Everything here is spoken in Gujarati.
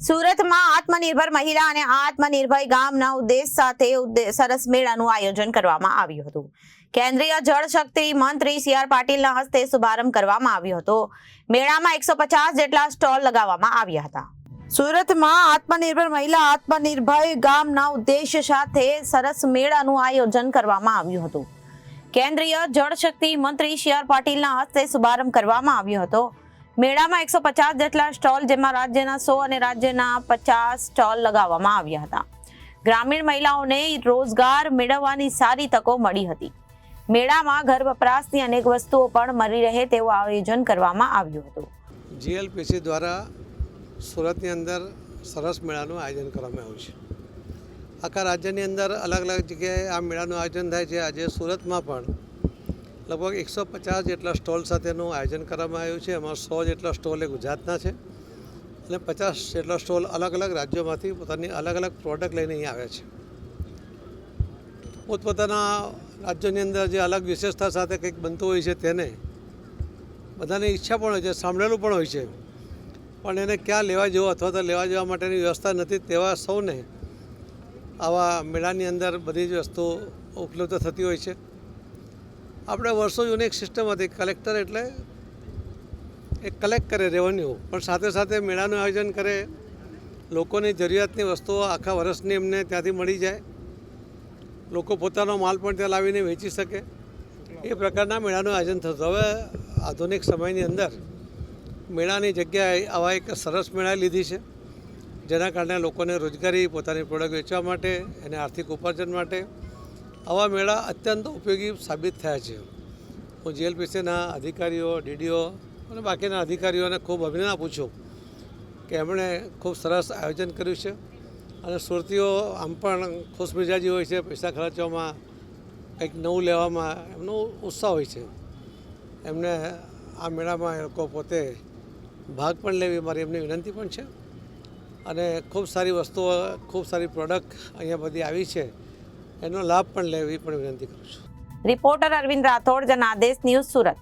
સુરતમાં આત્મનિર્ભર મહિલા અને આત્મનિર્ભર ગામના ઉદ્દેશ સાથે સરસ મેળાનું આયોજન કરવામાં આવ્યું હતું. કેન્દ્રીય જળશક્તિ મંત્રી સી આર પાટીલના હસ્તે શુભારંભ કરવામાં આવ્યો હતો. મેળામાં એકસો પચાસ જેટલા સ્ટોલ લગાવવામાં આવ્યા હતા. સુરતમાં આત્મનિર્ભર મહિલા આત્મનિર્ભર ગામના ઉદ્દેશ સાથે સરસ મેળાનું આયોજન કરવામાં આવ્યું હતું. કેન્દ્રીય જળશક્તિ મંત્રી સી આર પાટીલના હસ્તે શુભારંભ કરવામાં આવ્યો હતો. મેળામાં એકસો પચાસ જેટલા સ્ટોલ જેમાં રાજ્યના સો અને રાજ્યના પચાસ સ્ટોલ લગાવવામાં આવ્યા હતા. ગ્રામીણ મહિલાઓને રોજગાર મેળવવાની સારી તકો મળી હતી. મેળામાં ઘર વપરાશની અનેક વસ્તુઓ પણ મળી રહે તેવું આયોજન કરવામાં આવ્યું હતું. જીએલપીસી દ્વારા સુરતની અંદર સરસ મેળાનું આયોજન કરવામાં આવ્યું છે. આખા રાજ્યની અંદર અલગ અલગ જગ્યાએ આ મેળાનું આયોજન થાય છે. આજે સુરતમાં પણ લગભગ એકસો પચાસ જેટલા સ્ટોલ સાથેનું આયોજન કરવામાં આવ્યું છે. એમાં સો જેટલા સ્ટોલ એ ગુજરાતના છે અને પચાસ જેટલા સ્ટોલ અલગ અલગ રાજ્યોમાંથી પોતાની અલગ અલગ પ્રોડક્ટ લઈને અહીં આવે છે. પોતપોતાના રાજ્યોની અંદર જે અલગ વિશેષતા સાથે કંઈક બનતું હોય છે તેને બધાની ઈચ્છા પણ હોય છે, સાંભળેલું પણ હોય છે. પણ એને ક્યાં લેવા જવું અથવા તો લેવા જવા માટેની વ્યવસ્થા નથી તેવા સૌને આવા મેળાની અંદર બધી જ વસ્તુ ઉપલબ્ધ થતી હોય છે. આપણે વર્ષો જૂની એક સિસ્ટમ હતી કલેક્ટર એટલે એ કલેક્ટ કરે રેવન્યુ પણ સાથે સાથે મેળાનું આયોજન કરે, લોકોની જરૂરિયાતની વસ્તુઓ આખા વર્ષની એમને ત્યાંથી મળી જાય. લોકો પોતાનો માલ પણ ત્યાં લાવીને વેચી શકે. એ પ્રકારના મેળાનું આયોજન થતું હવે આધુનિક સમયની અંદર મેળાની જગ્યાએ આવા એક સરસ મેળા લીધી છે, જેના કારણે લોકોને રોજગારી, પોતાની પ્રોડક્ટ વેચવા માટે એને આર્થિક ઉપાર્જન માટે આવા મેળા અત્યંત ઉપયોગી સાબિત થયા છે. હું જીએલપીસીના અધિકારીઓ, ડીડીઓ અને બાકીના અધિકારીઓને ખૂબ અભિનંદન આપું છું કે એમણે ખૂબ સરસ આયોજન કર્યું છે અને સુરતીઓ આમ પણ ખુશમિજાજી હોય છે, પૈસા ખર્ચવામાં કંઈક નવું લેવામાં એમનો ઉત્સાહ હોય છે. એમને આ મેળામાં એ લોકો પોતે ભાગ પણ લેવી મારી એમની વિનંતી પણ છે અને ખૂબ સારી વસ્તુઓ, ખૂબ સારી પ્રોડક્ટ અહીંયા બધી આવી છે. એનો લાભ પણ લેવી પણ વિનંતી કરું છું. Reporter Arvind Rathod Janadesh news Surat.